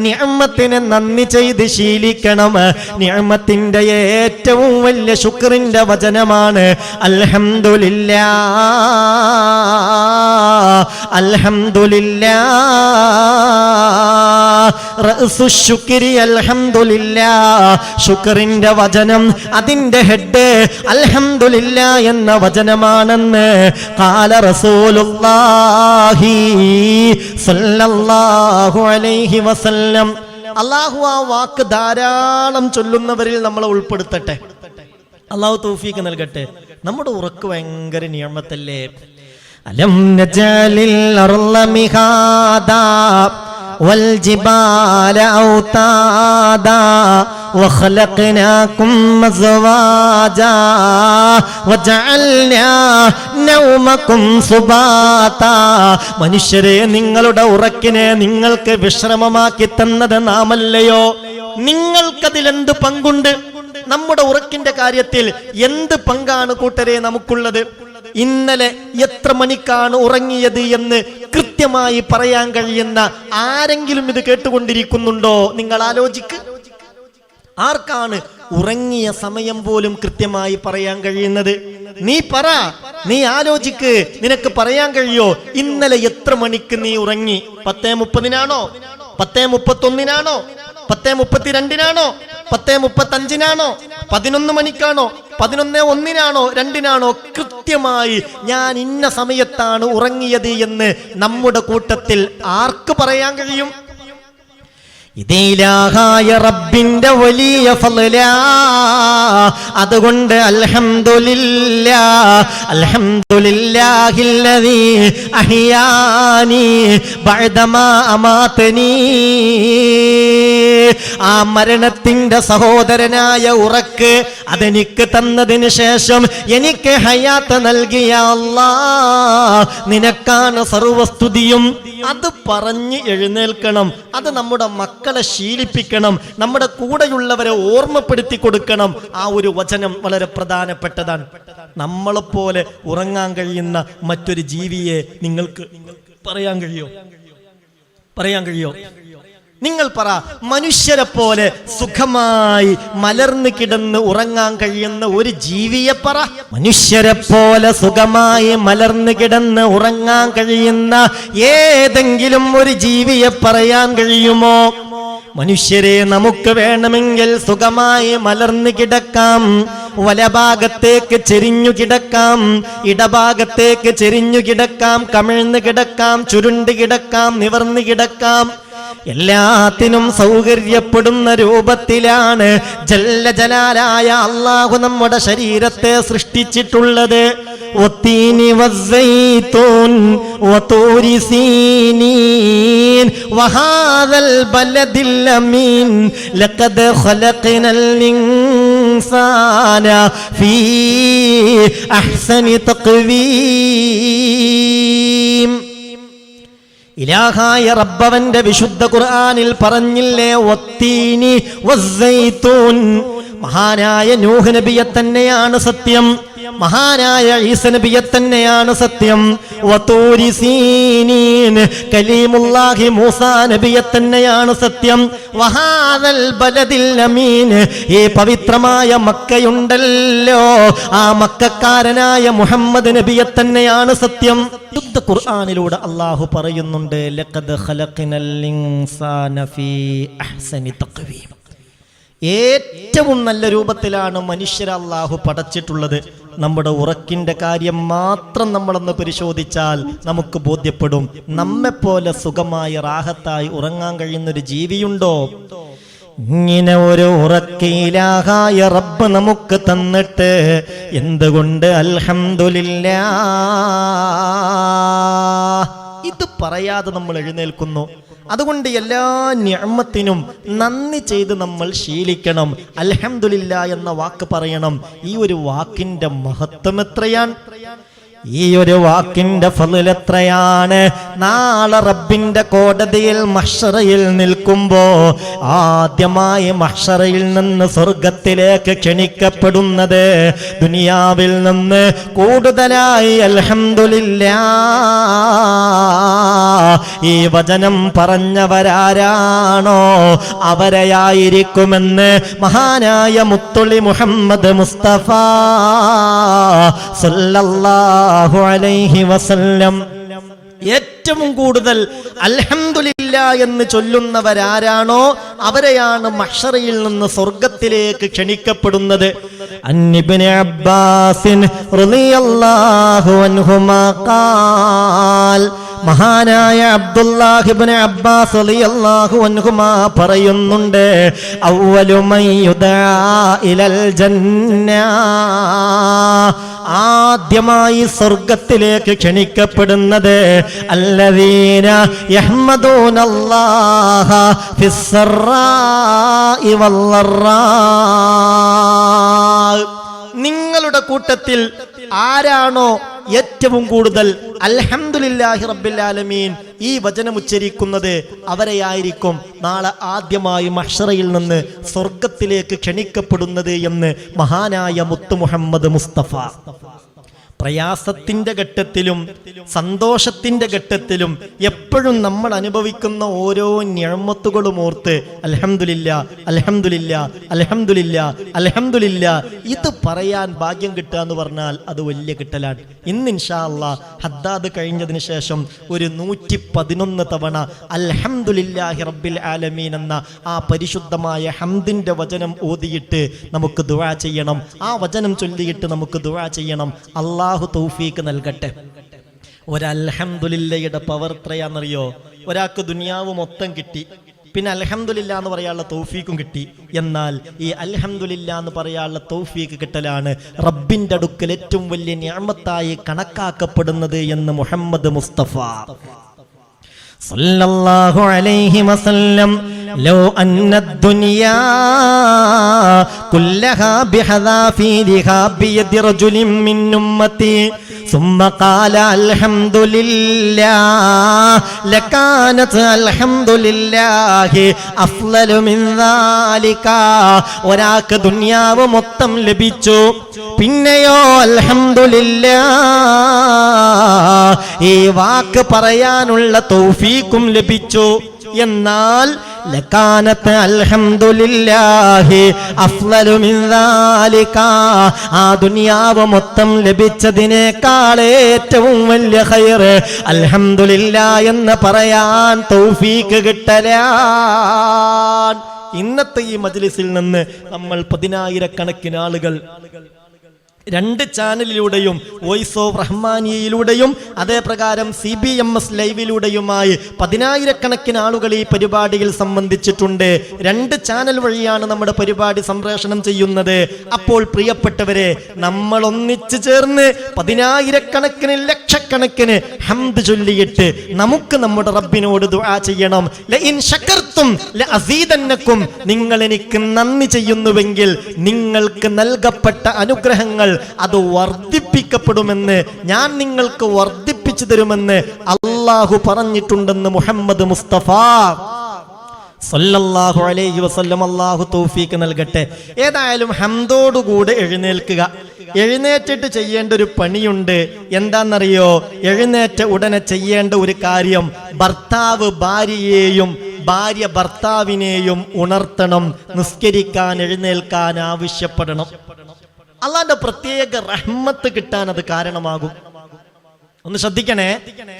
നിഅമത്തിന് നന്ദി ചെയ്ത് ശീലിക്കണം. നിയമത്തിന്റെ ഏറ്റവും വലിയ ശുക്രിന്റെ വചനമാണ് അൽഹംദുലില്ലാ. അൽഹംദുലില്ലാ. അൽഹംദുലില്ലാ. ശുക്രിന്റെ വചനം അതിന്റെ ഹെഡ് അൽഹംദുലില്ലാ എന്ന വചനമാണെന്ന് കാല റസൂലുള്ളാഹി സല്ലല്ലാഹു അലൈഹി വസല്ലം അള്ളാഹു ആ വാക്ക് ധാരാളം ചൊല്ലുന്നവരിൽ നമ്മളെ ഉൾപ്പെടുത്തട്ടെ. അള്ളാഹു തൗഫീക്ക് നൽകട്ടെ. നമ്മുടെ ഉറക്ക് ഭയങ്കര നിയമത്തല്ലേ? അലം നജലിൽ അറുള്ള മിഹാദാ والجبال أوتادا وخلقناكم أزواجا وجعلنا نومكم സുബാതാ മനുഷ്യരെ നിങ്ങളുടെ ഉറക്കിനെ നിങ്ങൾക്ക് വിശ്രമമാക്കി തന്നത് നാമല്ലയോ നിങ്ങൾക്കതിലെന്ത് പങ്കുണ്ട് നമ്മുടെ ഉറക്കിന്റെ കാര്യത്തിൽ എന്ത് പങ്കാണ് കൂട്ടരെ നമുക്കുള്ളത് ഇന്നലെ എത്ര മണിക്കാണ് ഉറങ്ങിയത് എന്ന് കൃത്യമായി പറയാൻ കഴിയുന്ന ആരെങ്കിലും ഇത് കേട്ടുകൊണ്ടിരിക്കുന്നുണ്ടോ? നിങ്ങൾ ആലോചിക്ക്. ആർക്കാണ് ഉറങ്ങിയ സമയം പോലും കൃത്യമായി പറയാൻ കഴിയുന്നത്? നീ പറ നീ ആലോചിക്ക് നിനക്ക് പറയാൻ കഴിയോ? ഇന്നലെ എത്ര മണിക്ക് നീ ഉറങ്ങി? പത്തേ മുപ്പതിനാണോ? പത്തേ മുപ്പത്തൊന്നിനാണോ? പത്തേ മുപ്പത്തിരണ്ടിനാണോ? പത്തേ മുപ്പത്തഞ്ചിനാണോ? പതിനൊന്ന് മണിക്കാണോ? പതിനൊന്ന് ഒന്നിനാണോ? രണ്ടിനാണോ? കൃത്യമായി ഞാൻ ഇന്ന സമയത്താണ് ഉറങ്ങിയത് എന്ന് നമ്മുടെ കൂട്ടത്തിൽ ആർക്ക് പറയാൻ കഴിയും? ഇതിലാഹായ റബ്ബിന്റെ വലിയ ഫളലാ അതുകൊണ്ട് അൽഹംദുലില്ല അൽഹംദുലില്ലാഹില്ലദീ അഹിയാനി ബഅദമാ അമാതനീ. ആ മരണത്തിന്റെ സഹോദരനായ ഉറക്ക് അതെനിക്ക് തന്നതിന് ശേഷം എനിക്ക് ഹയാത്ത് നൽകിയ നിനക്കാണ് സർവസ്തുതിയും. അത് പറഞ്ഞ് എഴുന്നേൽക്കണം. അത് നമ്മുടെ മക്കളെ ശീലിപ്പിക്കണം. നമ്മുടെ കൂടെയുള്ളവരെ ഓർമ്മപ്പെടുത്തി കൊടുക്കണം. ആ ഒരു വചനം വളരെ പ്രധാനപ്പെട്ടതാണ്. നമ്മളെപ്പോലെ ഉറങ്ങാൻ കഴിയുന്ന മറ്റൊരു ജീവിയെ നിങ്ങൾക്ക് പറയാൻ കഴിയോ? പറയാൻ കഴിയോ? നിങ്ങൾ പറ മനുഷ്യരെ പോലെ സുഖമായി മലർന്നു കിടന്ന് ഉറങ്ങാൻ കഴിയുന്ന ഒരു ജീവിയെ പറ. മനുഷ്യരെ പോലെ സുഖമായി മലർന്നു കിടന്ന് ഉറങ്ങാൻ കഴിയുന്ന ഏതെങ്കിലും ഒരു ജീവിയെ പറയാൻ കഴിയുമോ? മനുഷ്യരെ നമുക്ക് വേണമെങ്കിൽ സുഖമായി മലർന്നു കിടക്കാം. വലഭാഗത്തേക്ക് ചെരിഞ്ഞു കിടക്കാം. ഇടഭാഗത്തേക്ക് ചെരിഞ്ഞു കിടക്കാം. കമിഴ്ന്നു കിടക്കാം. ചുരുണ്ട് കിടക്കാം. നിവർന്നു കിടക്കാം. എല്ലാത്തിനും സൗകര്യപ്പെടുന്ന രൂപത്തിലാണ് ജല്ല ജലാലായ അള്ളാഹു നമ്മുടെ ശരീരത്തെ സൃഷ്ടിച്ചിട്ടുള്ളത്. ഒത്തീനി ഫീ അഹ്സനി തഖ്വീം ഇലാഹായ റബ്ബവന്റെ വിശുദ്ധ ഖുർആനിൽ പറഞ്ഞില്ലേ ഒത്തീനി വസ്സൈത്തൂൻ മഹാനായ നൂഹ് നബിയെ തന്നെയാണ് സത്യം. മഹാനായ ഈസ നബിയെ തന്നെയാണ് സത്യം. വതൂരി സീനീൻ കലീമുല്ലാഹി മൂസ നബിയെ തന്നെയാണ് സത്യം. വഹാദൽ ബലദിൽ അമീൻ ഈ പവിത്രമായ മക്കയുണ്ടല്ലോ. ആ മക്കാരനായ മുഹമ്മദ് നബിയെ തന്നെയാണ് സത്യം. യുദ്ധ ഖുർആനിലൂടെ അള്ളാഹു പറയുന്നുണ്ട് ലഖദ് ഖലഖിനൽ ഇൻസാന ഫീ അഹ്സനി തഖ്വീം ഏറ്റവും നല്ല രൂപത്തിലാണ് മനുഷ്യരെ അള്ളാഹു പടച്ചിട്ടുള്ളത്. നമ്മുടെ ഉറക്കിന്റെ കാര്യം മാത്രം നമ്മളൊന്ന് പരിശോധിച്ചാൽ നമുക്ക് ബോധ്യപ്പെടും. നമ്മെപ്പോലെ സുഖമായി റാഹത്തായി ഉറങ്ങാൻ കഴിയുന്ന ഒരു ജീവിയുണ്ടോ? ഇങ്ങനെ ഒരു ഉറക്കയിലാഹായ റബ്ബ് നമുക്ക് തന്നിട്ട് എന്തുകൊണ്ട്? അൽഹംദുലില്ലാ. ഇത് പറയാതെ നമ്മൾ എഴുന്നേൽക്കുന്നു. അതുകൊണ്ട് എല്ലാ ഞമ്മത്തിനും നന്ദി ചെയ്ത് നമ്മൾ ശീലിക്കണം. അലഹമില്ല എന്ന വാക്ക് പറയണം. ഈ ഒരു വാക്കിന്റെ മഹത്വം എത്രയാണ്? ഈ ഒരു വാക്കിന്റെ ഫലിൽ എത്രയാണ്? നാളെ റബ്ബിന്റെ കോടതിയിൽ മഷറയിൽ നിൽക്കുമ്പോ ആദ്യമായി മഷറയിൽ നിന്ന് സ്വർഗത്തിലേക്ക് ക്ഷണിക്കപ്പെടുന്നത് ദുനിയാവിൽ നിന്ന് കൂടുതലായി അൽഹംദുലില്ലാ ഈ വചനം പറഞ്ഞവരാരാണോ? അവരെയായിരിക്കുമെന്ന് മഹാനായ മുത്തുള്ളി മുഹമ്മദ് മുസ്തഫ സല്ലല്ലാഹു അലൈഹി വസല്ലം. ഏറ്റവും കൂടുതൽ അൽഹംദുലില്ല എന്ന് ചൊല്ലുന്നവരാരാണോ? അവരെയാണ് മഹ്ഷറയിൽ നിന്ന് സ്വർഗത്തിലേക്ക് ക്ഷണിക്കപ്പെടുന്നത്. അബ്ബാസിൻ റളിയല്ലാഹു അൻഹുമാ മഹാനായ അബ്ദുല്ലാഹിബ്നു അബ്ബാസ് അലി അള്ളാഹു അൻഹുമാ പറയുന്നുണ്ട് ആദ്യമായി സ്വർഗത്തിലേക്ക് ക്ഷണിക്കപ്പെടുന്നത് അല്ലദീന യഹ്മദൂനല്ലാഹ നിങ്ങളുടെ കൂട്ടത്തിൽ ആരാണോ ഏറ്റവും കൂടുതൽ അൽഹംദുലില്ലാഹി റബ്ബിൽ ആലമീൻ ഈ വചനം ഉച്ചരിക്കുന്നത് അവരെയായിരിക്കും നാളെ ആദ്യമായി മഷറയിൽ നിന്ന് സ്വർഗത്തിലേക്ക് ക്ഷണിക്കപ്പെടുന്നത് എന്ന് മഹാനായ മുത്തു മുഹമ്മദ് മുസ്തഫ. പ്രയാസത്തിന്റെ ഘട്ടത്തിലും സന്തോഷത്തിന്റെ ഘട്ടത്തിലും എപ്പോഴും നമ്മൾ അനുഭവിക്കുന്ന ഓരോ ഞഴമത്തുകളും ഓർത്ത് അലഹമില്ല അലഹമില്ല അലഹമില്ല അലഹമില്ല ഇത് പറയാൻ ഭാഗ്യം കിട്ടുക എന്ന് പറഞ്ഞാൽ അത് വലിയ കിട്ടലാണ്. ഇന്ന് ഇൻഷാ അല്ലാ ഹദ്ദാദ് കഴിഞ്ഞതിന് ശേഷം ഒരു നൂറ്റി പതിനൊന്ന് തവണ അൽഹംദുലില്ലാഹി റബ്ബിൽ ആലമീൻ എന്ന ആ പരിശുദ്ധമായ ഹംദിന്റെ വചനം ഓതിയിട്ട് നമുക്ക് ദുവാ ചെയ്യണം. ആ വചനം ചൊല്ലിയിട്ട് നമുക്ക് ദുവാ ചെയ്യണം. അള്ളാഹു അള്ളാഹു തൗഫീക്ക് നൽകട്ടെ. ഒരൽഹംദുലില്ലയുടെ പവർ എത്രയാണെന്നറിയോ? ഒരാൾക്ക് ദുനിയാവ് മൊത്തം കിട്ടി. പിന്നെ അലഹമുല്ല എന്ന് പറയാനുള്ള തൗഫീക്കും കിട്ടി. എന്നാൽ ഈ അലഹമുല്ല എന്ന് പറയാനുള്ള തൗഫീക്ക് കിട്ടലാണ് റബ്ബിന്റെ അടുക്കൽ ഏറ്റവും വലിയ ഞാമത്തായി കണക്കാക്കപ്പെടുന്നത് എന്ന് മുഹമ്മദ് മുസ്തഫ. സല്ലല്ലാഹു അലൈഹി വസല്ലം لو أن الدنيا كلها بحذافيرها بيد رجل من أمتي ثم قال الحمد لله لكانت الحمد لله أفضل من ذلك ഒരാൾക്ക് ദുനിയാവ് മൊത്തം ലഭിച്ചു പിന്നെയോ അൽഹംദുലില്ല ഈ വാക്ക് പറയാനുള്ള തൗഫീക്കും ലഭിച്ചു എന്നാൽ ലക്കാനത്ത് അൽഹംദുലില്ലാഹി അഫ്ളലു മിൻ ദാലിക. ആ ദുനിയാവ് മൊത്തം ലഭിച്ചതിനേക്കാൾ ഏറ്റവും വലിയ ഖൈർ. അൽഹംദുലില്ലാ എന്ന് പറയാൻ തൗഫീക്ക് കിട്ടലാൻ. ഇന്നത്തെ ഈ മജ്ലിസിൽ നിന്ന് നമ്മൾ പതിനായിരക്കണക്കിന് ആളുകൾ രണ്ട് ചാനലിലൂടെയും വോയിസ് ഓഫ് റഹ്മാനിയയിലൂടെയും അതേപ്രകാരം സി ബി എം എസ് ലൈവിലൂടെയുമായി പതിനായിരക്കണക്കിന് ആളുകൾ ഈ പരിപാടിയിൽ സംബന്ധിച്ചിട്ടുണ്ട്. രണ്ട് ചാനൽ വഴിയാണ് നമ്മുടെ പരിപാടി സംപ്രേഷണം ചെയ്യുന്നത്. അപ്പോൾ പ്രിയപ്പെട്ടവരെ നമ്മൾ ഒന്നിച്ചു ചേർന്ന് പതിനായിരക്കണക്കിന് ലക്ഷക്കണക്കിന് ഹംദ് ചൊല്ലിയിട്ട് നമുക്ക് നമ്മുടെ റബ്ബിനോട് ദുആ ചെയ്യണം. ലഇൻ ശകർത്തും ലഅസീദന്നക്കും നിങ്ങൾ എനിക്ക് നന്ദി ചെയ്യുന്നുവെങ്കിൽ നിങ്ങൾക്ക് നൽകപ്പെട്ട അനുഗ്രഹങ്ങൾ അത് വർദ്ധിപ്പിക്കപ്പെടുമെന്ന് ഞാൻ നിങ്ങൾക്ക് വർദ്ധിപ്പിച്ചു തരുമെന്ന് അള്ളാഹു പറഞ്ഞിട്ടുണ്ടെന്ന് മുഹമ്മദ് മുസ്തഫ. സല്ലല്ലാഹു അലൈഹി വസല്ലം അള്ളാഹു തൗഫീക്ക് നൽകട്ടെ. ഏതായാലും ഹംദോടുകൂടെ എഴുന്നേൽക്കുക. എഴുന്നേറ്റിട്ട് ചെയ്യേണ്ട ഒരു പണിയുണ്ട്. എന്താണെന്നറിയോ? എഴുന്നേറ്റ ഉടനെ ചെയ്യേണ്ട ഒരു കാര്യം ഭർത്താവ് ഭാര്യയെയും ഭാര്യ ഭർത്താവിനെയും ഉണർത്തണം നിസ്കരിക്കാൻ എഴുന്നേൽക്കാൻ ആവശ്യപ്പെടണം. അള്ളാന്റെ പ്രത്യേക റഹ്മത്ത് കിട്ടാൻ അത് കാരണമാകും. ഒന്ന് ശ്രദ്ധിക്കണേ.